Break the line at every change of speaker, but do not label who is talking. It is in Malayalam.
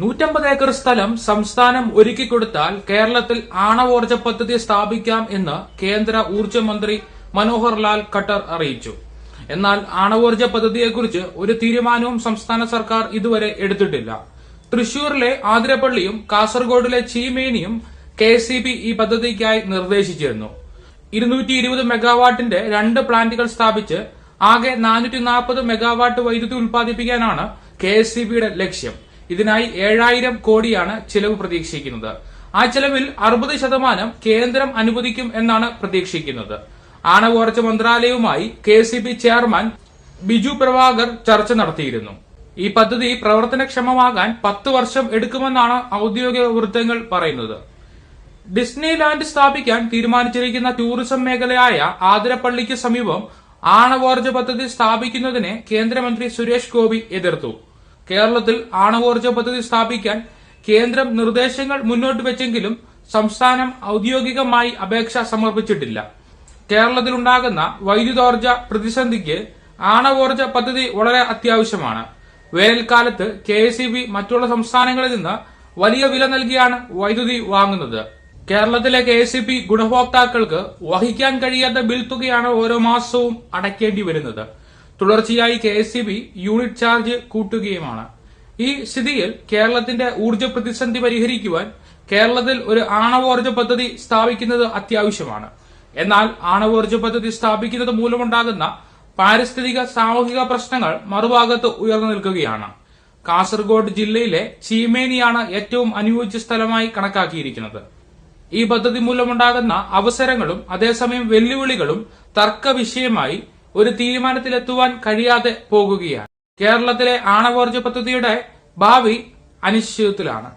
നൂറ്റമ്പത് ഏക്കർ സ്ഥലം സംസ്ഥാനം ഒരുക്കി കൊടുത്താൽ കേരളത്തിൽ ആണവോർജ പദ്ധതി സ്ഥാപിക്കാം എന്ന് കേന്ദ്ര ഊർജ മന്ത്രി മനോഹർ ലാൽ ഖട്ടർ അറിയിച്ചു. എന്നാൽ ആണവോർജ പദ്ധതിയെക്കുറിച്ച് ഒരു തീരുമാനവും സംസ്ഥാന സർക്കാർ ഇതുവരെ എടുത്തിട്ടില്ല. തൃശൂരിലെ ആതിരപ്പള്ളിയും കാസർഗോഡിലെ ചീമേനിയും കെ സി ബി ഈ പദ്ധതിക്കായി നിർദ്ദേശിച്ചിരുന്നു. ഇരുന്നൂറ്റി ഇരുപത് മെഗാവാട്ടിന്റെ രണ്ട് പ്ലാന്റുകൾ സ്ഥാപിച്ച് ആകെ നാനൂറ്റി നാൽപ്പത് മെഗാവാട്ട് വൈദ്യുതി ഉൽപ്പാദിപ്പിക്കാനാണ് കെ എസ് സി ബിയുടെ ലക്ഷ്യം. ഇതിനായി ഏഴായിരം കോടിയാണ് ചിലവ് പ്രതീക്ഷിക്കുന്നത്. ആ ചെലവിൽ അറുപത് ശതമാനം കേന്ദ്രം അനുവദിക്കും എന്നാണ് പ്രതീക്ഷിക്കുന്നത്. ആണവോർജ മന്ത്രാലയവുമായി കെ ചെയർമാൻ ബിജു പ്രഭാകർ ചർച്ച നടത്തിയിരുന്നു. ഈ പദ്ധതി പ്രവർത്തനക്ഷമമാകാൻ പത്ത് വർഷം എടുക്കുമെന്നാണ് ഔദ്യോഗിക വൃത്തങ്ങൾ പറയുന്നത്. ഡിസ്നി ലാൻഡ് സ്ഥാപിക്കാൻ തീരുമാനിച്ചിരിക്കുന്ന ടൂറിസം മേഖലയായ ആതിരപ്പള്ളിക്ക് സമീപം ആണവോർജ പദ്ധതി സ്ഥാപിക്കുന്നതിനെ കേന്ദ്രമന്ത്രി സുരേഷ് ഗോപി എതിർത്തു. കേരളത്തിൽ ആണവോർജ പദ്ധതി സ്ഥാപിക്കാൻ കേന്ദ്രം നിർദ്ദേശങ്ങൾ മുന്നോട്ട് വെച്ചെങ്കിലും സംസ്ഥാനം ഔദ്യോഗികമായി അപേക്ഷ സമർപ്പിച്ചിട്ടില്ല. കേരളത്തിലുണ്ടാകുന്ന വൈദ്യുതോർജ പ്രതിസന്ധിക്ക് ആണവോർജ പദ്ധതി വളരെ അത്യാവശ്യമാണ്. വേനൽക്കാലത്ത് കെ മറ്റുള്ള സംസ്ഥാനങ്ങളിൽ നിന്ന് വലിയ വില നൽകിയാണ് വൈദ്യുതി വാങ്ങുന്നത്. കേരളത്തിലെ കെ എസ് ബി ഗുണഭോക്താക്കൾക്ക് വഹിക്കാൻ കഴിയാത്ത ബിൽ തുകയാണ് ഓരോ മാസവും അടയ്ക്കേണ്ടി വരുന്നത്. തുടർച്ചയായി കെ എസ് യൂണിറ്റ് ചാർജ് കൂട്ടുകയുമാണ്. ഈ സ്ഥിതിയിൽ കേരളത്തിന്റെ ഊർജ പ്രതിസന്ധി പരിഹരിക്കുവാൻ കേരളത്തിൽ ഒരു ആണവോർജ പദ്ധതി സ്ഥാപിക്കുന്നത് അത്യാവശ്യമാണ്. എന്നാൽ ആണവോർജ പദ്ധതി സ്ഥാപിക്കുന്നത് മൂലമുണ്ടാകുന്ന പാരിസ്ഥിതിക സാമൂഹിക പ്രശ്നങ്ങൾ മറുഭാഗത്ത് ഉയർന്നു നിൽക്കുകയാണ്. കാസർഗോഡ് ജില്ലയിലെ ചീമേനിയാണ് ഏറ്റവും അനുയോജ്യ സ്ഥലമായി കണക്കാക്കിയിരിക്കുന്നത്. ഈ പദ്ധതി മൂലമുണ്ടാകുന്ന അവസരങ്ങളും അതേസമയം വെല്ലുവിളികളും തർക്ക വിഷയമായി ഒരു തീരുമാനത്തിലെത്തുവാൻ കഴിയാതെ പോകുകയാണ്. കേരളത്തിലെ ആണവോർജ പദ്ധതിയുടെ ഭാവി അനിശ്ചിതത്തിലാണ്